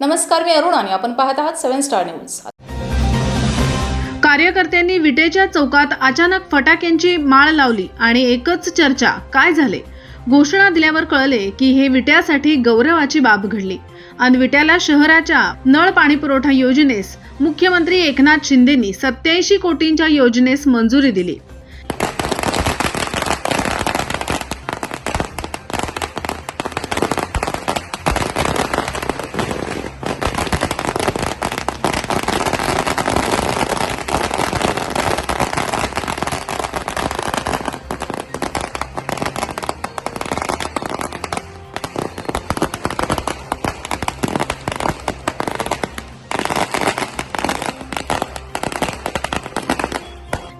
नमस्कार मी अरुण आणि आपण पाहत आहात सेव्हन स्टार न्यूज. कार्यकर्त्यांनी विटेच्या चौकात अचानक फटाक्यांची माळ लावली आणि एकच चर्चा काय झाले? घोषणा दिल्यावर कळले की हे विट्यासाठी गौरवाची बाब घडली. आणि विट्याला शहराच्या नळ पाणी पुरवठा योजनेस मुख्यमंत्री एकनाथ शिंदेनी सत्याऐंशी कोटींच्या योजनेस मंजुरी दिली.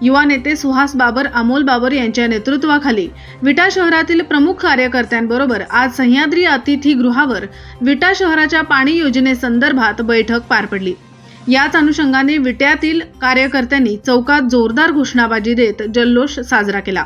युवा नेते सुहास बाबर अमोल बाबर यांच्या नेतृत्वाखाली विटा शहरातील प्रमुख कार्यकर्त्यांबरोबर आज सह्याद्री अतिथीगृहावर विटा शहराच्या पाणी योजनेसंदर्भात बैठक पार पडली. याच अनुषंगाने विट्यातील कार्यकर्त्यांनी चौकात जोरदार घोषणाबाजी देत जल्लोष साजरा केला.